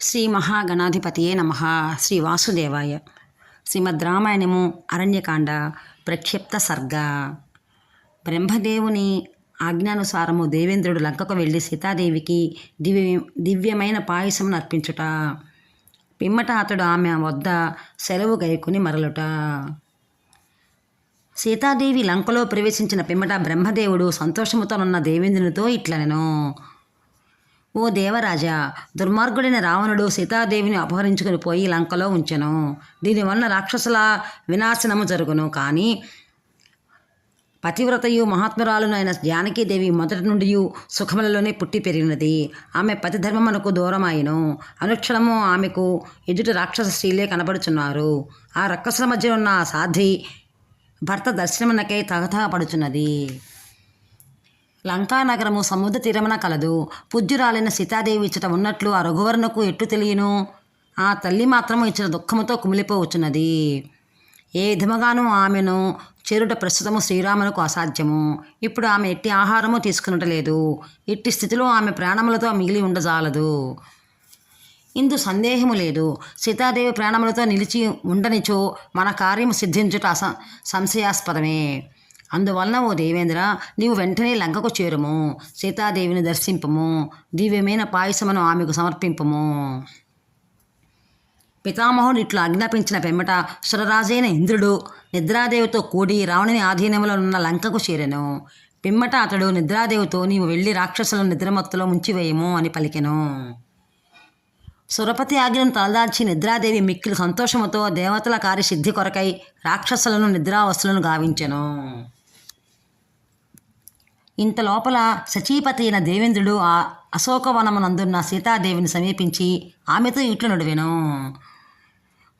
శ్రీ మహాగణాధిపతియే నమ. శ్రీ వాసుదేవాయ. శ్రీమద్ రామాయణము అరణ్యకాండ ప్రక్షిప్త సర్గ. బ్రహ్మదేవుని ఆజ్ఞానుసారము దేవేంద్రుడు లంకకు వెళ్ళి సీతాదేవికి దివ్య దివ్యమైన పాయసమును అర్పించుట. పిమ్మట అతడు ఆమె వద్ద సెలవు గైకుని మరలుట. సీతాదేవి లంకలో ప్రవేశించిన పిమ్మట బ్రహ్మదేవుడు సంతోషముతోనున్న దేవేంద్రునితో ఇట్లనెను. ఓ దేవరాజా దుర్మార్గుడైన రావణుడు సీతాదేవిని అపహరించుకుని పోయి లంకలో ఉంచెను. దీనివల్ల రాక్షసుల వినాశనము జరుగును. కానీ పతివ్రతయు మహాత్మురాలునైన జానకీదేవి మొదటి నుండి సుఖములలోనే పుట్టి పెరిగినది. ఆమె పతి ధర్మమునకు దూరమాయను. అనుక్షణము ఆమెకు ఎదుటి రాక్షస స్త్రీలే కనబడుచున్నారు. ఆ రక్కసుల మధ్య ఉన్న సాధి సాధ్వి భర్త దర్శనమునకై తగతగ పడుచున్నది. లంకానగరము సముద్ర తీరమున కలదు. పూజ్యురాలైన సీతాదేవి ఇచ్చట ఉన్నట్లు ఆ రఘువర్ణకు ఎట్టు తెలియను? ఆ తల్లి మాత్రము ఇచ్చిన దుఃఖముతో కుమిలిపోవచ్చున్నది. ఏ విధముగాను ఆమెను చేరుట ప్రస్తుతము శ్రీరామునకు అసాధ్యము. ఇప్పుడు ఆమె ఎట్టి ఆహారము తీసుకునటలేదు ఇట్టి స్థితిలో ఆమె ప్రాణములతో మిగిలి ఉండజాలదు. ఇందు సందేహము లేదు. సీతాదేవి ప్రాణములతో నిలిచి ఉండనిచో మన కార్యము సిద్ధించుట అస సంశయాస్పదమే. అందువలన ఓ దేవేంద్ర నీవు వెంటనే లంకకు చేరుము. సీతాదేవిని దర్శింపము. దివ్యమైన పాయసమును ఆమెకు సమర్పింపము. పితామహుడు ఇట్లు ఆజ్ఞాపించిన పెమ్మట సురరాజైన ఇంద్రుడు నిద్రాదేవితో కూడి రావణుని ఆధీనంలో ఉన్న లంకకు చేరెను. పిమ్మట అతడు నిద్రాదేవితో నీవు వెళ్ళి రాక్షసులను నిద్రమత్తులో ముంచివేయము అని పలికెను. సురపతి ఆజ్ఞను తలదాల్చి నిద్రాదేవి మిక్కిలి సంతోషముతో దేవతల కార్యసిద్ధి కొరకై రాక్షసులను నిద్రావస్తులను గావించెను. ఇంత లోపల సచీపతి అయిన దేవేంద్రుడు ఆ అశోకవనమునందున్న సీతాదేవిని సమీపించి ఆమెతో ఇట్లు నడువెను.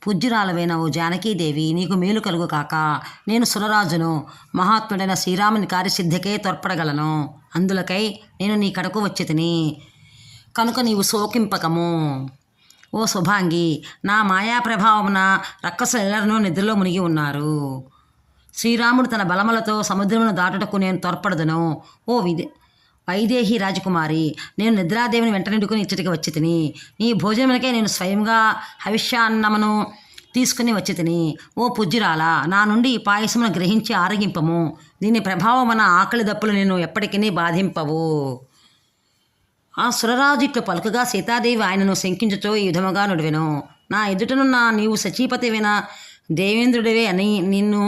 పూజ్యురాలవైన ఓ జానకీదేవి నీకు మేలు కలుగు కాక నేను సురరాజును మహాత్ముడైన శ్రీరాముని కార్యసిద్ధికే తోడ్పడగలను. అందులకై నేను నీ కడకు వచ్చి తిని కనుక నీవు శోకింపకము. ఓ శుభాంగి నా మాయా ప్రభావమున రక్కసులెల్లరూ నిద్రలో మునిగి ఉన్నారు. శ్రీరాముడు తన బలములతో సముద్రమును దాటుటకు నేను త్వరపడదును ఓ విదే వైదేహి రాజకుమారి నేను నిద్రాదేవిని వెంట నిండుకుని ఇచ్చటికి వచ్చి తిని నీ భోజనములకే నేను స్వయంగా హవిష్యాన్నమును తీసుకుని వచ్చి తిని ఓ పుజ్జురాల నా నుండి ఈ పాయసమును గ్రహించి ఆరగింపము. దీని ప్రభావం ప్రభావమున ఆకలి దప్పులు నేను ఎప్పటికీ బాధింపవు. ఆ సురరాజు ఇట్లు పలుకగా సీతాదేవి ఆయనను శంకించుతో ఈ విధముగా నుడివెను. నా ఎదుటనున్న నీవు సచీపతివైన దేవేంద్రుడివే అని నిన్ను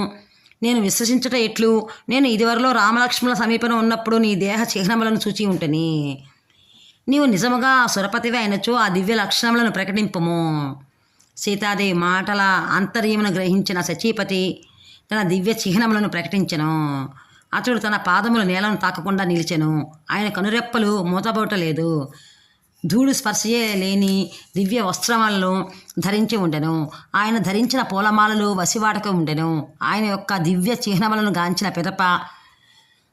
నేను విశ్వసించుట ఎట్లు నేను ఇదివరలో రామలక్ష్మణుల సమీపంలో ఉన్నప్పుడు నీ దేహ చిహ్నములను చూచి ఉంటని. నీవు నిజముగా సురపతివి అయినచో ఆ దివ్య లక్షణములను ప్రకటింపము. సీతాదేవి మాటల అంతర్యమును గ్రహించిన సచీపతి తన దివ్య చిహ్నములను ప్రకటించను. అతడు తన పాదములు నేలను తాకకుండా నిలిచెను. ఆయన కనురెప్పలు మూతబోటలేదు. ధూళి స్పర్శయే లేని దివ్య వస్త్రములను ధరించి ఉండెను. ఆయన ధరించిన పూలమాలలు వసివాటక ఉండెను. ఆయన యొక్క దివ్య చిహ్నములను గాంచిన పిదప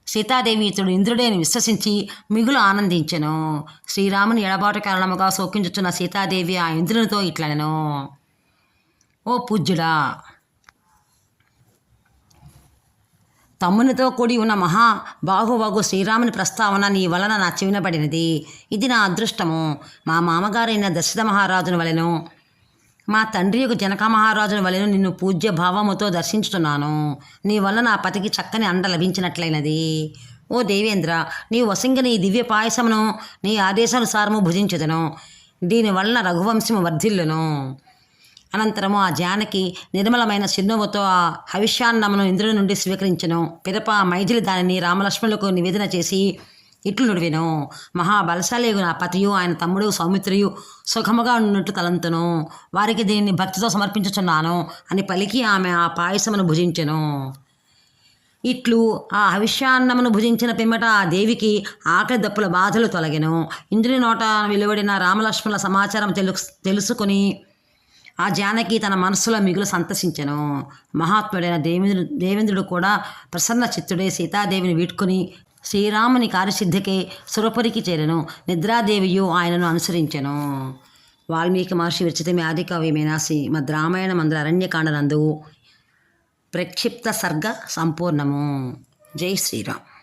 సీతాదేవి ఇతడు ఇంద్రుడేని విశ్వసించి మిగులు ఆనందించెను. శ్రీరాముని ఎడబాటు కారణముగా శోకించుచున్న సీతాదేవి ఆ ఇంద్రునితో ఇట్లనెను. ఓ పూజ్యుడా! తమ్మునితో కూడి ఉన్న మహా బాహువగు శ్రీరాముని ప్రస్తావన నీ వలన నా చెవినబడినది. ఇది నా అదృష్టము. మా మామగారైన దశరథ మహారాజుని వలెను మా తండ్రి యొక్క జనక మహారాజుని వలెను నిన్ను పూజ్య భావముతో దర్శించుతున్నాను నీ వల్ల నా పతికి చక్కని అండ లభించినట్లయినది. ఓ దేవేంద్ర నీ వసంగ ఈ దివ్య పాయసమును నీ ఆదేశానుసారము భుజించుదను. దీనివలన రఘువంశము వర్ధిల్లును. అనంతరము ఆ జానకి నిర్మలమైన చిరునవ్వుతో ఆ హవిష్యాన్నమును ఇంద్రుడి నుండి స్వీకరించెను. పిదప మైథిలి దానిని రామలక్ష్మణులకు నివేదన చేసి ఇట్లు నుడివెను మహాబలశాలేగు నా పతియు ఆయన తమ్ముడు సౌమిత్రియు సుఖముగా ఉన్నట్టు తలంతును. వారికి దీనిని భక్తితో సమర్పించుచున్నాను అని పలికి ఆమె ఆ పాయసమును భుజించెను. ఇట్లు ఆ హవిష్యాన్నమును భుజించిన పిమ్మట ఆ దేవికి ఆకలి దప్పుల బాధలు తొలగెను. ఇంద్రుని నోట వెలువడిన రామలక్ష్మణుల సమాచారం తెలు తెలుసుకొని ఆ జానకి తన మనస్సులో మిగులు సంతసించను. మహాత్ముడైన దేవేంద్రుడు దేవేంద్రుడు కూడా ప్రసన్న చిత్తుడే సీతాదేవిని వీడ్కొని శ్రీరాముని కార్యసిద్ధికి సురపురికి చేరను. నిద్రాదేవియు ఆయనను అనుసరించెను. వాల్మీకి మహర్షి విరచితమే ఆదికవి మీనాసి శ్రీమద్ రామాయణ మందిర అరణ్యకాండనందు ప్రక్షిప్త సర్గ సంపూర్ణము. జై శ్రీరామ్.